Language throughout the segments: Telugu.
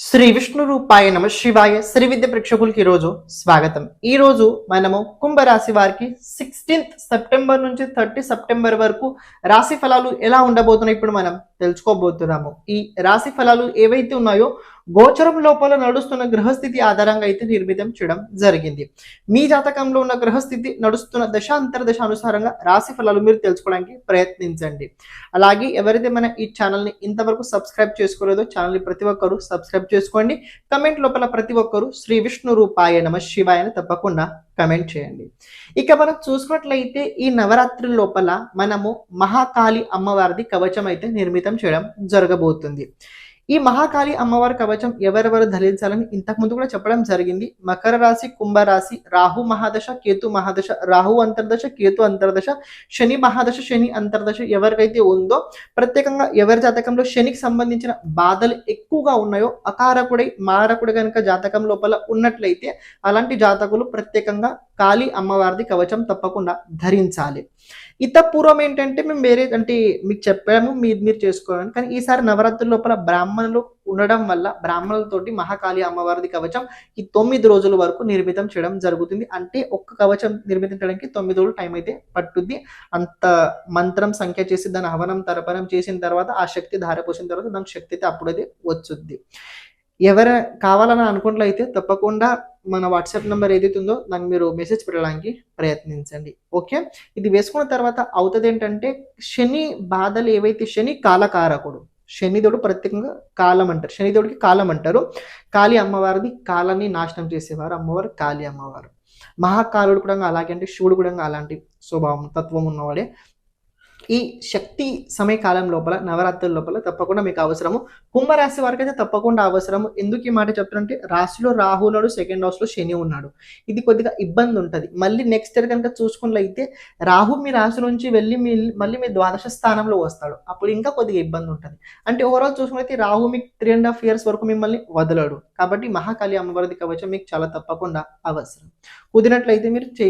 శ్రీ విష్ణు రూపాయ నమ శివాయ శ్రీ విద్య ప్రేక్షకులకి ఈరోజు స్వాగతం. ఈ రోజు మనము కుంభరాశి వారికి సిక్స్టీన్త్ సెప్టెంబర్ నుంచి థర్టీ సెప్టెంబర్ వరకు రాశి ఫలాలు ఎలా ఉండబోతున్నాయి ఇప్పుడు మనం తెలుసుకోబోతున్నాము. ఈ రాశి ఫలాలు ఏవైతే ఉన్నాయో గోచరం లోపల నడుస్తున్న గ్రహస్థితి ఆధారంగా అయితే నిర్మితం చేయడం జరిగింది. మీ జాతకంలో ఉన్న గ్రహస్థితి నడుస్తున్న దశ అంతర్దశ అనుసారంగా రాశి ఫలాలు మీరు తెలుసుకోవడానికి ప్రయత్నించండి. అలాగే ఎవరైతే మన ఈ ఛానల్ని ఇంతవరకు సబ్స్క్రైబ్ చేసుకోలేదో ఛానల్ని ప్రతి ఒక్కరు సబ్స్క్రైబ్ చేసుకోండి. కమెంట్ లోపల ప్రతి ఒక్కరు శ్రీ విష్ణు రూపాయ నమ శివాయని తప్పకుండా కమెంట్ చేయండి. ఇక మనం చూసుకున్నట్లయితే ఈ నవరాత్రి లోపల మనము మహాకాళి అమ్మవారిది కవచం అయితే నిర్మితం చేయడం జరగబోతుంది. ఈ మహాకాళి అమ్మవారి కవచం ఎవరెవరు ధరించాలని ఇంతకు ముందు కూడా చెప్పడం జరిగింది. మకర రాశి కుంభరాశి రాహు మహాదశ కేతు మహాదశ రాహు అంతర్దశ కేతు అంతర్దశ శని మహాదశ శని అంతర్దశ ఎవరికైతే ఉందో ప్రత్యేకంగా ఎవరి జాతకంలో శనికి సంబంధించిన బాధలు ఎక్కువగా ఉన్నాయో అకారకుడై మారకుడు కనుక జాతకం లోపల ఉన్నట్లయితే అలాంటి జాతకులు ప్రత్యేకంగా కాళీ అమ్మవారిది కవచం తప్పకుండా ధరించాలి. ఇత పూర్వం ఏంటంటే మేము వేరే అంటే మీకు చెప్పాము మీరు మీరు చేసుకోవాలని. కానీ ఈసారి నవరాత్రి లోపల బ్రాహ్మణులు ఉండడం వల్ల బ్రాహ్మణులతోటి మహాకాళి అమ్మవారిది కవచం ఈ తొమ్మిది రోజుల వరకు నిర్మితం చేయడం జరుగుతుంది. అంటే ఒక్క కవచం నిర్మితం చేయడానికి తొమ్మిది రోజులు టైం అయితే పట్టుద్ది. అంత మంత్రం సంఖ్య చేసి దాని హవనం తర్పణం చేసిన తర్వాత ఆ శక్తి ధారపోసిన తర్వాత దానికి శక్తి అయితే అప్పుడైతే వచ్చుద్ది. ఎవరు కావాలని అనుకున్నట్లయితే తప్పకుండా మన వాట్సాప్ నెంబర్ ఏదైతే ఉందో దాన్ని మీరు మెసేజ్ పెట్టడానికి ప్రయత్నించండి. ఓకే? ఇది వేసుకున్న తర్వాత అవుతుంది ఏంటంటే శని బాధలు ఏవైతే శని కాలకారకుడు శనిదేవుడు ప్రత్యేకంగా కాలం అంటారు శనిదేవుడికి కాలం అంటారు కాళీ అమ్మవారిది కాలాన్ని నాశనం చేసేవారు అమ్మవారు కాళీ అమ్మవారు. మహాకాలుడు కూడా అలాగే అంటే శివుడు కూడా అలాంటి స్వభావం తత్వం ఉన్నవాడే. ఈ శక్తి సమయకాలం లోపల నవరాత్రుల లోపల తప్పకుండా మీకు అవసరము. కుంభరాశి వారికి అయితే తప్పకుండా అవసరము. ఎందుకు ఈ మాట చెప్తారంటే రాశిలో రాహు ఉన్నాడు సెకండ్ హౌస్లో శని ఉన్నాడు. ఇది కొద్దిగా ఇబ్బంది ఉంటుంది. మళ్ళీ నెక్స్ట్ ఇయర్ కనుక చూసుకున్నట్లయితే రాహు మీ రాశి నుంచి వెళ్ళి మీ మళ్ళీ మీ ద్వాదశ స్థానంలో వస్తాడు. అప్పుడు ఇంకా కొద్దిగా ఇబ్బంది ఉంటుంది. అంటే ఓవరాల్ చూసుకున్నట్లయితే రాహు మీకు త్రీ అండ్ హాఫ్ ఇయర్స్ వరకు మిమ్మల్ని వదలడు. కాబట్టి మహాకాళి అమ్మవారిది కవచం మీకు చాలా తప్పకుండా అవసరం. కుదిరినట్లయితే మీరు చే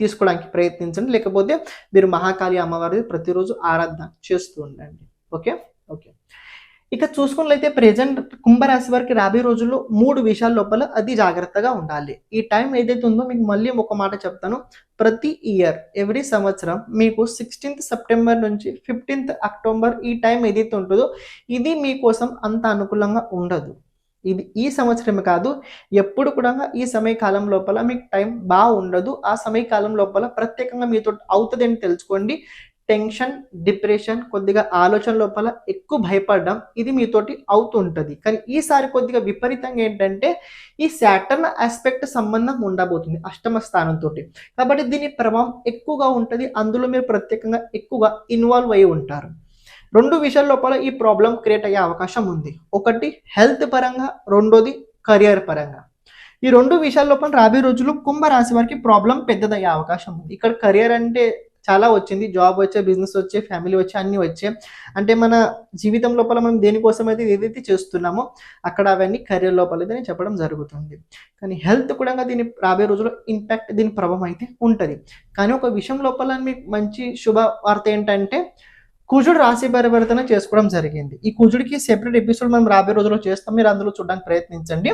తీసుకోవడానికి ప్రయత్నించండి. లేకపోతే మీరు మహాకాళి అమ్మవారి ప్రతిరోజు ఆరాధన చేస్తూ ఉండండి. ఓకే? ఓకే. ఇక చూసుకున్నట్లయితే ప్రజెంట్ కుంభరాశి వారికి రాబోయే రోజుల్లో మూడు విషయాల లోపల అది జాగ్రత్తగా ఉండాలి. ఈ టైం ఏదైతే ఉందో మీకు మళ్ళీ ఒక మాట చెప్తాను. ప్రతి ఇయర్ ఎవ్రీ సంవత్సరం మీకు సిక్స్టీన్త్ సెప్టెంబర్ నుంచి ఫిఫ్టీన్త్ అక్టోబర్ ఈ టైం ఏదైతే ఉంటుందో ఇది మీకోసం అంత అనుకూలంగా ఉండదు. ఇది ఈ సంవత్సరమే కాదు ఎప్పుడు కూడా ఈ సమయకాలం లోపల మీకు టైం బాగా ఉండదు. ఆ సమయకాలం లోపల ప్రత్యేకంగా మీతో అవుతుంది అని తెలుసుకోండి. టెన్షన్ డిప్రెషన్ కొద్దిగా ఆలోచన లోపల ఎక్కువ భయపడడం ఇది మీతోటి అవుతుంటుంది. కానీ ఈసారి కొద్దిగా విపరీతంగా ఏంటంటే ఈ శాటర్న్ ఆస్పెక్ట్ సంబంధం ఉండబోతుంది అష్టమ స్థానంతో కాబట్టి దీని ప్రభావం ఎక్కువగా ఉంటుంది. అందులో మీరు ప్రత్యేకంగా ఎక్కువగా ఇన్వాల్వ్ అయి ఉంటారు. రెండు విషయాల లోపల ఈ ప్రాబ్లం క్రియేట్ అయ్యే అవకాశం ఉంది. ఒకటి హెల్త్ పరంగా రెండోది కెరియర్ పరంగా. ఈ రెండు విషయాల లోపల రాబోయే రోజులు కుంభరాశి వారికి ప్రాబ్లం పెద్దదయ్యే అవకాశం ఉంది. ఇక్కడ కెరియర్ అంటే చాలా వచ్చింది. జాబ్ వచ్చే బిజినెస్ వచ్చే ఫ్యామిలీ వచ్చే అన్నీ వచ్చే. అంటే మన జీవితం లోపల మనం దేనికోసం అయితే ఏదైతే చేస్తున్నామో అక్కడ అవన్నీ కెరియర్ లోపల అయితే చెప్పడం జరుగుతుంది. కానీ హెల్త్ కూడా దీని రాబోయే రోజుల్లో ఇంపాక్ట్ దీని ప్రభావం అయితే ఉంటుంది. కానీ ఒక విషయం లోపల మీకు మంచి శుభ వార్త ఏంటంటే కుజుడు రాశి పరివర్తన చేసుకోవడం జరిగింది. ఈ కుజుడికి సెపరేట్ ఎపిసోడ్ మనం రాబోయే రోజుల్లో చేస్తాం. మీరు అందులో చూడడానికి ప్రయత్నించండి.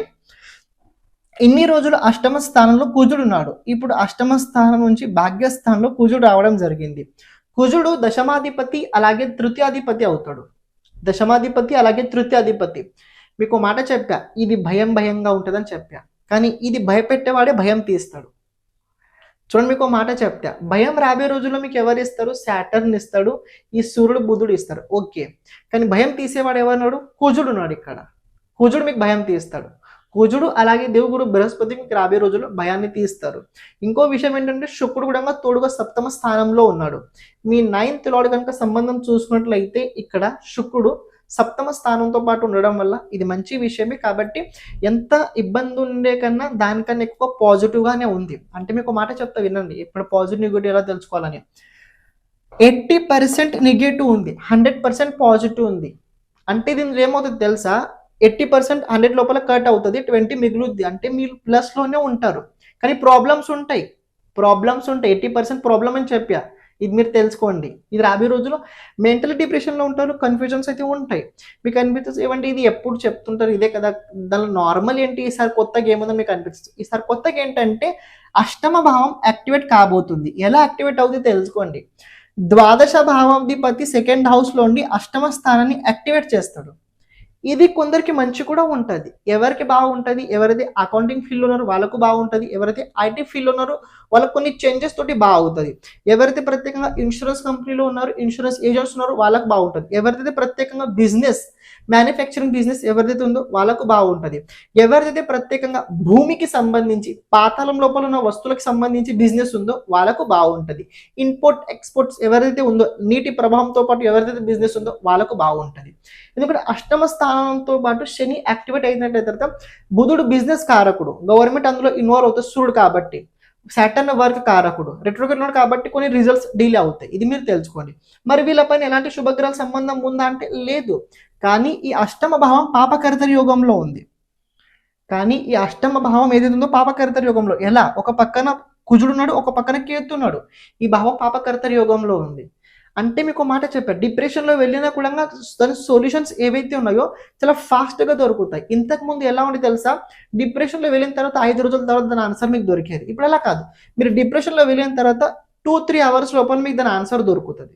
ఇన్ని రోజులు అష్టమ స్థానంలో కుజుడు ఉన్నాడు. ఇప్పుడు అష్టమ స్థానం నుంచి భాగ్యస్థానంలో కుజుడు రావడం జరిగింది. కుజుడు దశమాధిపతి అలాగే తృతీయాధిపతి అవుతాడు. దశమాధిపతి అలాగే తృతీయాధిపతి. మీకు మాట చెప్పా ఇది భయం భయంగా ఉంటుందని చెప్పా. కానీ ఇది భయపెట్టేవాడే భయం తీస్తాడు. చూడండి మీకు ఒక మాట చెప్తా. భయం రాబోయే రోజుల్లో మీకు ఎవరు ఇస్తారు? శాటర్న్ ఇస్తాడు ఈ సూర్యుడు బుధుడు ఇస్తారు. ఓకే. కానీ భయం తీసేవాడు ఎవరున్నాడు? కుజుడు ఉన్నాడు ఇక్కడ. కుజుడు మీకు భయం తీస్తాడు. కుజుడు అలాగే దేవుడు బృహస్పతి మీకు రాబోయే రోజుల్లో భయాన్ని తీస్తారు. ఇంకో విషయం ఏంటంటే శుక్రుడు కూడా తోడుగా సప్తమ స్థానంలో ఉన్నాడు. మీ నైన్త్ లాడ్ కనుక సంబంధం చూసుకున్నట్లయితే ఇక్కడ శుక్రుడు సప్తమ స్థానంతో పాటు ఉండడం వల్ల ఇది మంచి విషయమే. కాబట్టి ఎంత ఇబ్బంది ఉండే కన్నా దానికన్నా ఎక్కువ పాజిటివ్గానే ఉంది. అంటే మీకు మాట చెప్తా వినండి. ఇప్పుడు పాజిటివ్ నెగిటివ్ ఎలా తెలుసుకోవాలని. ఎయిటీ పర్సెంట్ నెగిటివ్ ఉంది. హండ్రెడ్ పర్సెంట్ పాజిటివ్ ఉంది. అంటే దీని ఏమవుతుంది తెలుసా? ఎయిటీ పర్సెంట్ హండ్రెడ్ లోపల కట్ అవుతుంది ట్వంటీ మిగులుద్ది. అంటే మీరు ప్లస్లోనే ఉంటారు. కానీ ప్రాబ్లమ్స్ ఉంటాయి. ప్రాబ్లమ్స్ ఉంటాయి. ఎయిటీ పర్సెంట్ ప్రాబ్లం అని చెప్పా. ఇది మీరు తెలుసుకోండి. ఇది రాబోయే రోజుల్లో మెంటల్ డిప్రెషన్లో ఉంటారు కన్ఫ్యూజన్స్ అయితే ఉంటాయి. మీకు అనిపిస్తుంది ఏమంటే ఇది ఎప్పుడు చెప్తుంటారు? ఇదే కదా దానిలో నార్మల్ ఏంటి? ఈసారి కొత్తగా ఏముందో మీకు అనిపిస్తుంది. ఈసారి కొత్తగా ఏంటంటే అష్టమ భావం యాక్టివేట్ కాబోతుంది. ఎలా యాక్టివేట్ అవుతుంది తెలుసుకోండి. ద్వాదశ భావాధిపతి సెకండ్ హౌస్లో ఉండి అష్టమ స్థానాన్ని యాక్టివేట్ చేస్తాడు. ఇది కొందరికి మంచి కూడా ఉంటుంది. ఎవరికి బాగుంటుంది? ఎవరైతే అకౌంటింగ్ ఫీల్డ్ ఉన్నారో వాళ్ళకు బాగుంటుంది. ఎవరైతే ఐటీ ఫీల్డ్ ఉన్నారో వాళ్ళకు కొన్ని చేంజెస్ తోటి బాగుంటుంది. ఎవరైతే ప్రత్యేకంగా ఇన్సూరెన్స్ కంపెనీలో ఉన్నారో ఇన్సూరెన్స్ ఏజెంట్స్ ఉన్నారో వాళ్ళకు బాగుంటుంది. ఎవరైతే ప్రత్యేకంగా బిజినెస్ మ్యానుఫ్యాక్చరింగ్ బిజినెస్ ఎవరిదైతే ఉందో వాళ్ళకు బాగుంటుంది. ఎవరిదైతే ప్రత్యేకంగా భూమికి సంబంధించి పాతాళం లోపల ఉన్న వస్తువులకు సంబంధించి బిజినెస్ ఉందో వాళ్ళకు బాగుంటుంది. ఇంపోర్ట్ ఎక్స్పోర్ట్స్ ఎవరైతే ఉందో నీటి ప్రభావంతో పాటు ఎవరిదైతే బిజినెస్ ఉందో వాళ్ళకు బాగుంటుంది. ఎందుకంటే అష్టమ స్థానంతో పాటు శని యాక్టివేట్ అయినట్టు తర్వాత బుధుడు బిజినెస్ కారకుడు. గవర్నమెంట్ అందులో ఇన్వాల్వ్ అవుతుంది సూర్యుడు కాబట్టి. సాటర్న్ వర్క్ కారకుడు. రెట్రోగ్రేడ్ కాబట్టి కొన్ని రిజల్ట్స్ డీలే అవుతాయి. ఇది మీరు తెలుసుకోండి. మరి వీళ్ళపైన ఎలాంటి శుభగ్రహాల సంబంధం ఉందా అంటే లేదు. కానీ ఈ అష్టమ భావం పాపకర్తరి యోగంలో ఉంది. కానీ ఈ అష్టమ భావం ఏదైతే ఉందో పాపకర్తరి యోగంలో. ఎలా? ఒక పక్కన కుజుడున్నాడు ఒక పక్కన కేతున్నాడు ఈ భావం పాపకర్తరి యోగంలో ఉంది. అంటే మీకు మాట చెప్పారు డిప్రెషన్లో వెళ్ళినా కూడా దాని సొల్యూషన్స్ ఏవైతే ఉన్నాయో చాలా ఫాస్ట్గా దొరుకుతాయి. ఇంతకు ముందు ఎలా ఉండి తెలుసా? డిప్రెషన్లో వెళ్ళిన తర్వాత ఐదు రోజుల తర్వాత దాని ఆన్సర్ మీకు దొరికేది. ఇప్పుడు అలా కాదు. మీరు డిప్రెషన్లో వెళ్ళిన తర్వాత టూ త్రీ అవర్స్ లోపల మీకు దాని ఆన్సర్ దొరుకుతుంది.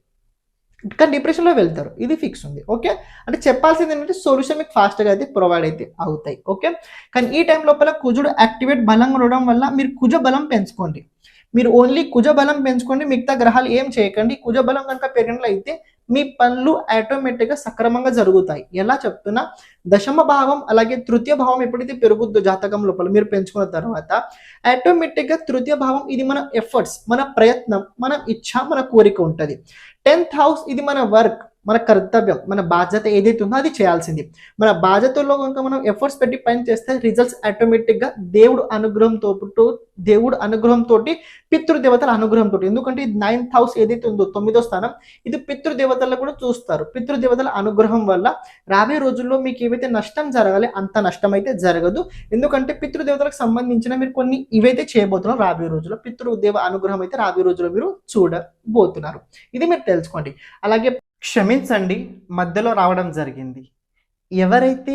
కానీ డిప్రెషన్లో వెళ్తారు. ఇది ఫిక్స్ ఉంది. ఓకే అంటే చెప్పాల్సింది ఏంటంటే సొల్యూషన్ మీకు ఫాస్ట్గా అయితే ప్రొవైడ్ అయితే అవుతాయి. ఓకే కానీ ఈ టైం లోపల కుజుడు యాక్టివేట్ బలంగా ఉండడం వల్ల మీరు కుజ బలం పెంచుకోండి. మీరు ఓన్లీ కుజ బలం పెంచుకోండి మిగతా గ్రహాలు ఏం చేయకండి. కుజ బలం కనుక పెరిగినట్లయితే మీ పనులు ఆటోమేటిక్గా సక్రమంగా జరుగుతాయి. ఎలా చెప్తున్నా? దశమ భావం అలాగే తృతీయ భావం ఎప్పుడైతే పెరుగుద్దో జాతకం లోపల మీరు పెంచుకున్న తర్వాత ఆటోమేటిక్గా తృతీయ భావం ఇది మన ఎఫర్ట్స్ మన ప్రయత్నం మన ఇచ్ఛ మన కోరిక ఉంటుంది. టెన్త్ హౌస్ ఇది మన వర్క్. మన కర్తవ్యం మన బాధ్యత ఏదైతే ఉందో అది చేయాల్సింది. మన బాధ్యతల్లో కనుక మనం ఎఫర్ట్స్ పెట్టి పని చేస్తే రిజల్ట్స్ ఆటోమేటిక్గా దేవుడు అనుగ్రహంతో దేవుడు అనుగ్రహంతో పితృదేవతల అనుగ్రహంతో ఎందుకంటే నైన్త్ హౌస్ ఏదైతే ఉందో తొమ్మిదో స్థానం ఇది పితృదేవతలను కూడా చూస్తారు. పితృదేవతల అనుగ్రహం వల్ల రాబోయే రోజుల్లో మీకు ఏవైతే నష్టం జరగాలి అంత నష్టం అయితే జరగదు. ఎందుకంటే పితృదేవతలకు సంబంధించిన మీరు కొన్ని ఇవైతే చేయబోతున్నారు రాబోయే రోజుల్లో. పితృదేవ అనుగ్రహం అయితే రాబోయే రోజుల్లో మీరు చూడబోతున్నారు. ఇది మీరు తెలుసుకోండి. అలాగే క్షమించండి మధ్యలో రావడం జరిగింది. ఎవరైతే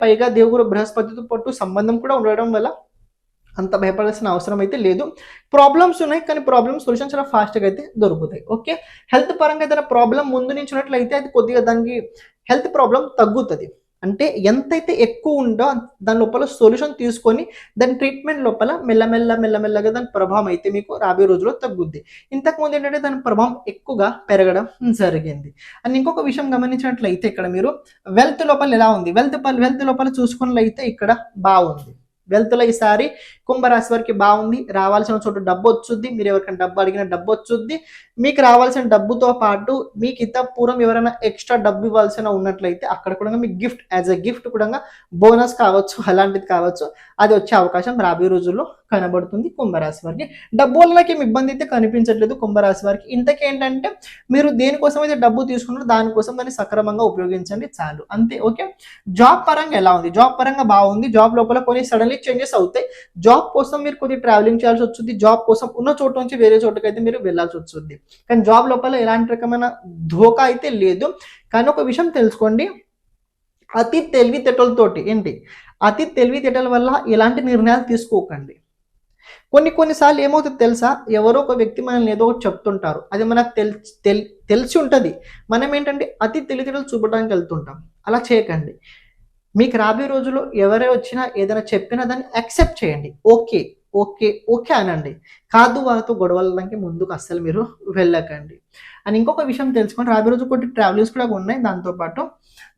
పైగా దేవుడు బృహస్పతితో పాటు సంబంధం కూడా ఉండడం వల్ల అంత భయపడాల్సిన అవసరం అయితే లేదు. ప్రాబ్లమ్స్ ఉన్నాయి కానీ ప్రాబ్లమ్ సొల్యూషన్ చాలా ఫాస్ట్గా అయితే దొరుకుతాయి. ఓకే హెల్త్ పరంగా ఏదైనా ప్రాబ్లం ముందు నుంచి ఉన్నట్లయితే అది కొద్దిగా దానికి హెల్త్ ప్రాబ్లం తగ్గుతుంది. అంటే ఎంతైతే ఎక్కువ ఉందో దాని లోపల సొల్యూషన్ తీసుకొని దాని ట్రీట్మెంట్ లోపల మెల్లమెల్ల మెల్లమెల్లగా దాని ప్రభావం అయితే మీకు రాబోయే రోజుల్లో తగ్గుద్ది. ఇంతకుముందు ఏంటంటే దాని ప్రభావం ఎక్కువగా పెరగడం జరిగింది. అండ్ ఇంకొక విషయం గమనించినట్లయితే ఇక్కడ మీరు వెల్త్ లోపల ఎలా ఉంది? వెల్త్ వెల్త్ లోపల చూసుకున్నట్లయితే ఇక్కడ బాగుంది. వెల్త్లో ఈసారి కుంభరాశి వారికి బాగుంది. రావాల్సిన చోట డబ్బు వచ్చుద్ది. మీరు ఎవరికైనా డబ్బు అడిగిన డబ్బు వచ్చుద్ది. మీకు రావాల్సిన డబ్బుతో పాటు మీకు ఇతపూర్వం ఎవరైనా ఎక్స్ట్రా డబ్బు ఇవ్వాల్సిన ఉన్నట్లయితే అక్కడ కూడా మీకు గిఫ్ట్ యాజ్ అ గిఫ్ట్ కూడా బోనస్ కావచ్చు అలాంటిది కావచ్చు. అది వచ్చే అవకాశం రాబోయే రోజుల్లో కనబడుతుంది. కుంభరాశి వారికి డబ్బు వల్లకి ఏమి ఇబ్బంది అయితే కనిపించట్లేదు కుంభరాశి వారికి. ఇంతకేంటంటే మీరు దేనికోసం అయితే డబ్బు తీసుకున్నారో దానికోసం దాన్ని సక్రమంగా ఉపయోగించండి చాలు. అంతే ఓకే? జాబ్ పరంగా ఎలా ఉంది? జాబ్ పరంగా బాగుంది. జాబ్ లోపల కొన్ని సడన్లీ చేంజెస్ అవుతాయి. జాబ్ జాబ్ కోసం మీరు కొద్దిగా ట్రావెలింగ్ చేయాల్సి వచ్చింది జాబ్ కోసం ఉన్న చోటు నుంచి వేరే చోటుకి అయితే మీరు వెళ్ళాల్సి వచ్చింది కానీ జాబ్ లోపల ఎలాంటి రకమైన ధోకా అయితే లేదు. కానీ ఒక విషయం తెలుసుకోండి. అతి తెలివితేటలతోటి ఏంటి? అతి తెలివితేటల వల్ల ఎలాంటి నిర్ణయాలు తీసుకోకండి. కొన్ని కొన్నిసార్లు ఏమవుతుంది తెలుసా? ఎవరో ఒక వ్యక్తి మనల్ని ఏదో ఒకటి చెప్తుంటారు. అది మనకు తెల్ తెలిసి ఉంటుంది. మనం ఏంటంటే అతి తెలివితేటలు చూపడానికి వెళ్తుంటాం. అలా చేయకండి. మీకు రాబోయే రోజుల్లో ఎవరే వచ్చినా ఏదైనా చెప్పినా దాన్ని యాక్సెప్ట్ చేయండి. ఓకే ఓకే ఓకే అనండి. కాదు వాళ్ళతో గొడవలకి ముందుకు అస్సలు మీరు వెళ్ళకండి. అని ఇంకొక విషయం తెలుసుకొని రాబోయే రోజు కొన్ని ట్రావెలింగ్స్ కూడా ఉన్నాయి. దాంతోపాటు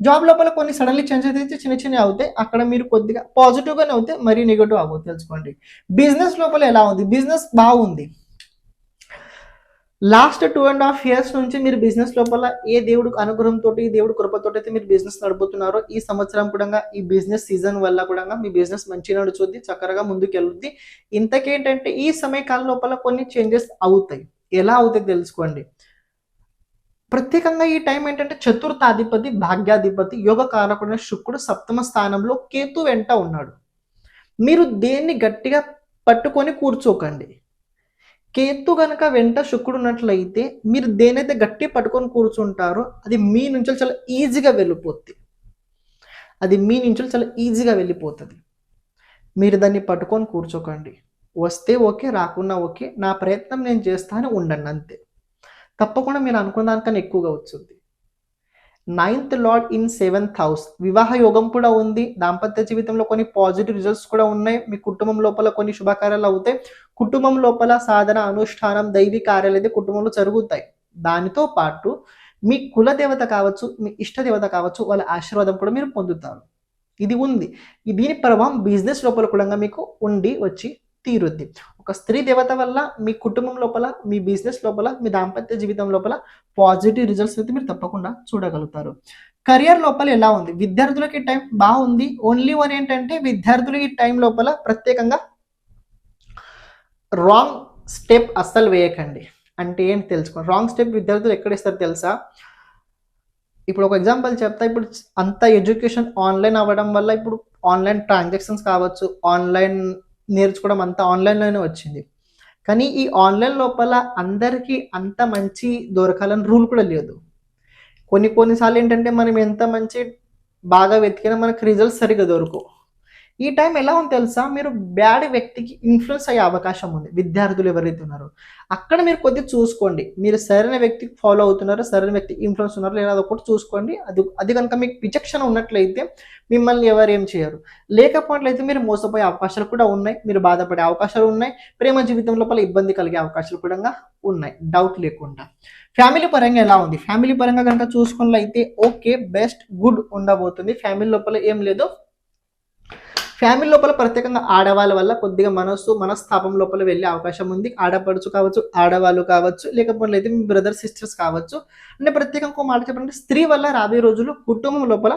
జాబ్ లోపల కొన్ని సడన్లీ చేంజెస్ అయితే చిన్న చిన్న అవుతాయి. అక్కడ మీరు కొద్దిగా పాజిటివ్గానే అవుతాయి మరీ నెగిటివ్ అవ్వదు తెలుసుకోండి. బిజినెస్ లోపల ఎలా ఉంది? బిజినెస్ బాగుంది. Last two and half years నుంచి మీరు బిజినెస్ లోపల ఏ దేవుడు అనుగ్రహంతో దేవుడు కృపతో అయితే మీరు బిజినెస్ నడుపుతున్నారో ఈ సంవత్సరం కూడా ఈ బిజినెస్ సీజన్ వల్ల కూడా మీ బిజినెస్ మంచిగా నడుచుద్ది చక్కరగా ముందుకెళ్ళుద్ది. ఇంతకేంటంటే ఈ సమయకాలం లోపల కొన్ని చేంజెస్ అవుతాయి. ఎలా అవుతాయి తెలుసుకోండి. ప్రత్యేకంగా ఈ టైం ఏంటంటే చతుర్థాధిపతి భాగ్యాధిపతి యోగ కారకుడైన శుక్రుడు సప్తమ స్థానంలో కేతు వెంట ఉన్నాడు. మీరు దేన్ని గట్టిగా పట్టుకొని కూర్చోకండి. కేతు కనుక వెంట శుక్రుడు ఉన్నట్లయితే మీరు దేనైతే గట్టి పట్టుకొని కూర్చుంటారో అది మీ నుంచి చాలా ఈజీగా వెళ్ళిపోద్ది. అది మీ నుంచి చాలా ఈజీగా వెళ్ళిపోతుంది. మీరు దాన్ని పట్టుకొని కూర్చోకండి. వస్తే ఓకే రాకున్నా ఓకే నా ప్రయత్నం నేను చేస్తాను ఉండండి అంతే. తప్పకుండా మీరు అనుకున్న దానికన్నా ఎక్కువగా వచ్చింది ninth lord in seventh house వివాహ యోగం కూడా ఉంది. దాంపత్య జీవితంలో కొన్ని పాజిటివ్ రిజల్ట్స్ కూడా ఉన్నాయి. మీ కుటుంబం లోపల కొన్ని శుభకార్యాలు అవుతాయి. కుటుంబం లోపల సాధన అనుష్ఠానం దైవీ కార్యాలు అయితే కుటుంబంలో జరుగుతాయి. దానితో పాటు మీ కుల దేవత కావచ్చు మీ ఇష్ట దేవత కావచ్చు వాళ్ళ ఆశీర్వాదం కూడా మీరు పొందుతారు. ఇది ఉంది. దీని ప్రభావం బిజినెస్ లోపల కూడా మీకు ఉండి వచ్చి తీరుద్ది. ఒక స్త్రీ దేవత వల్ల మీ కుటుంబం లోపల మీ బిజినెస్ లోపల మీ దాంపత్య జీవితం లోపల పాజిటివ్ రిజల్ట్స్ అయితే మీరు తప్పకుండా చూడగలుగుతారు. కెరియర్ లోపల ఎలా ఉంది? విద్యార్థులకి టైం బాగుంది. ఓన్లీ వన్ ఏంటంటే విద్యార్థులకి టైం లోపల ప్రత్యేకంగా రాంగ్ స్టెప్ అస్సలు వేయకండి. అంటే ఏంటి తెలుసుకోండి రాంగ్ స్టెప్ విద్యార్థులు ఎక్కడ ఇస్తారు తెలుసా? ఇప్పుడు ఒక ఎగ్జాంపుల్ చెప్తా. ఇప్పుడు అంత ఎడ్యుకేషన్ ఆన్లైన్ అవ్వడం వల్ల ఇప్పుడు ఆన్లైన్ ట్రాన్సాక్షన్స్ కావచ్చు ఆన్లైన్ నేర్చుకోవడం అంతా ఆన్లైన్లోనే వచ్చింది. కానీ ఈ ఆన్లైన్ లోపల అందరికీ అంత మంచి దొరకాలని రూల్ కూడా లేదు. కొన్ని కొన్నిసార్లు ఏంటంటే మనం ఎంత మంచి బాగా వెతికినా మనకు రిజల్ట్స్ సరిగ్గా దొరకవు. ఈ టైం ఎలా ఉంది తెలుసా? మీరు బ్యాడ్ వ్యక్తికి ఇన్ఫ్లుయెన్స్ అయ్యే అవకాశం ఉంది. విద్యార్థులు ఎవరైతే ఉన్నారో. అక్కడ మీరు కొద్దిగా చూసుకోండి. మీరు సరైన వ్యక్తికి ఫాలో అవుతున్నారో? సరైన వ్యక్తి ఇన్ఫ్లుయెన్స్ ఉన్నారో? లేదా ఒకటి చూసుకోండి. అది అది కనుక మీకు విచక్షణ ఉన్నట్లయితే మిమ్మల్ని ఎవరు ఏం చేయరు. లేకపోయినట్లయితే మీరు మోసపోయే అవకాశాలు కూడా ఉన్నాయి. మీరు బాధపడే అవకాశాలు ఉన్నాయి. ప్రేమ జీవితం లోపల ఇబ్బంది కలిగే అవకాశాలు కూడా ఉన్నాయి. డౌట్ లేకుండా. ఫ్యామిలీ పరంగా ఎలా ఉంది? ఫ్యామిలీ పరంగా కనుక చూసుకున్నట్లయితే ఓకే బెస్ట్ గుడ్ ఉండబోతుంది. ఫ్యామిలీ లోపల ఏం లేదు. ఫ్యామిలీ లోపల ప్రత్యేకంగా ఆడవాళ్ళ వల్ల కొద్దిగా మనస్సు మనస్తాపం లోపల వెళ్ళే అవకాశం ఉంది. ఆడపడుచు కావచ్చు ఆడవాళ్ళు కావచ్చు లేకపోతే మీ బ్రదర్ సిస్టర్స్ కావచ్చు. అంటే ప్రత్యేకంగా ఒక మాట చెప్పాలంటే స్త్రీ వల్ల రాబోయే రోజులు కుటుంబం లోపల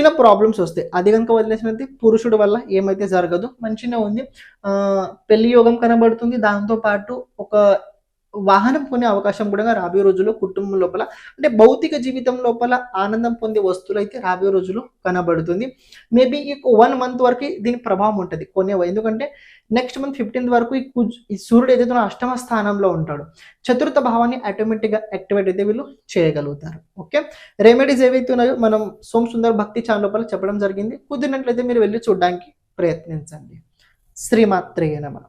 చిన్న ప్రాబ్లమ్స్ వస్తాయి. అది కనుక వదిలేసినట్టు పురుషుడు వల్ల ఏమైతే జరగదు. మంచిగా ఉంది. ఆ, పెళ్ళి యోగం కనబడుతుంది. దాంతో పాటు ఒక వాహనం కొనే అవకాశం కూడా రాబోయే రోజుల్లో కుటుంబం లోపల అంటే భౌతిక జీవితం లోపల ఆనందం పొందే వస్తువులు అయితే రాబోయే రోజుల్లో కనబడుతుంది. మేబీ ఈ వన్ మంత్ వరకు దీని ప్రభావం ఉంటుంది కొనే ఎందుకంటే నెక్స్ట్ మంత్ ఫిఫ్టీన్త్ వరకు ఈ కుజ్ ఈ సూర్యుడు ఏదైతే అష్టమ స్థానంలో ఉంటాడు. చతుర్థ భావాన్ని ఆటోమేటిక్గా యాక్టివేట్ అయితే వీళ్ళు చేయగలుగుతారు. ఓకే రెమెడీస్ ఏవైతే ఉన్నాయో మనం సోమ్ సుందర్ భక్తి ఛానల్ లోపల చెప్పడం జరిగింది. కుదిరినట్లయితే మీరు వెళ్ళి చూడడానికి ప్రయత్నించండి. శ్రీమాత్రేయ నమ.